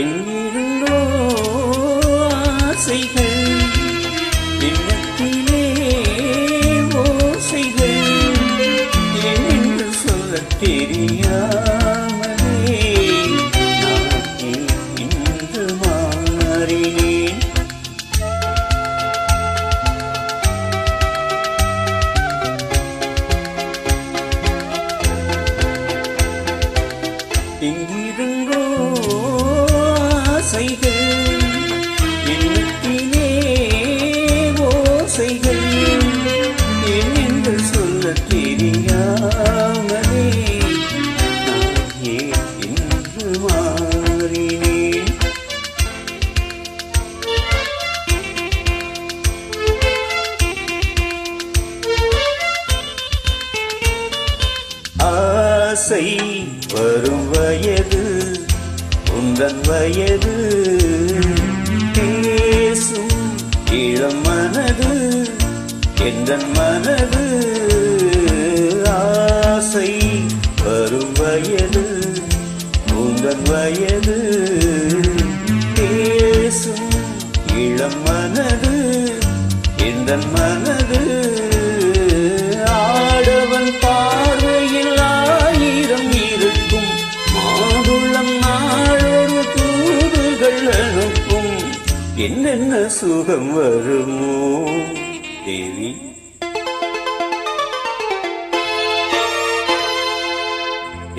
எங்கிருந்தோ ஆசைகள் ஆசைகள் எண்ணத்திலே ஓசைகள். என்னென்று சொல்லத் தெரியாமலே ஏன் இன்று மாறினேன்? ஆசை வரும் வயது உந்தன் வயது பேசும் இளம் மனது எந்தன் மனது ஆசை வரும் வயது உந்தன் வயது பேசும் இளம் மனது எந்தன் மனது. என்னென்ன சுகம் வருமோ தேவி?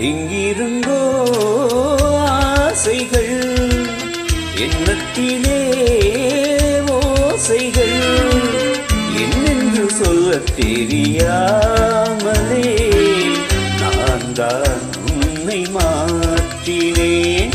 எங்கிருந்தோ ஆசைகள் எண்ணத்திலே ஓசைகள் என்னென்று சொல்ல தெரியாமலே நான் தான் உன்னை மாற்றினேன்.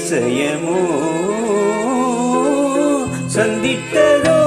அதிசயமோ சந்தித்ததோ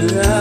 love.